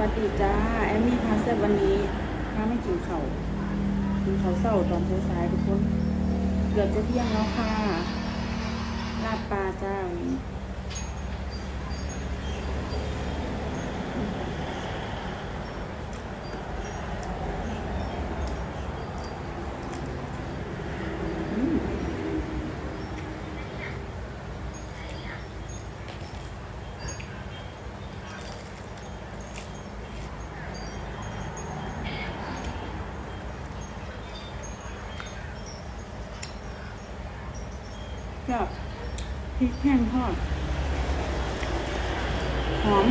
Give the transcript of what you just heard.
วัสดีจ้า แอมมี่พาเซฟวันนี้พาไม่กินเขาวกินเขาเศร้าตอนสายๆทุกคน เกือบจะเที่ยงแล้วค่ะลาบปลาจ้าวันนี้ กับพริกแห้งทอด หอม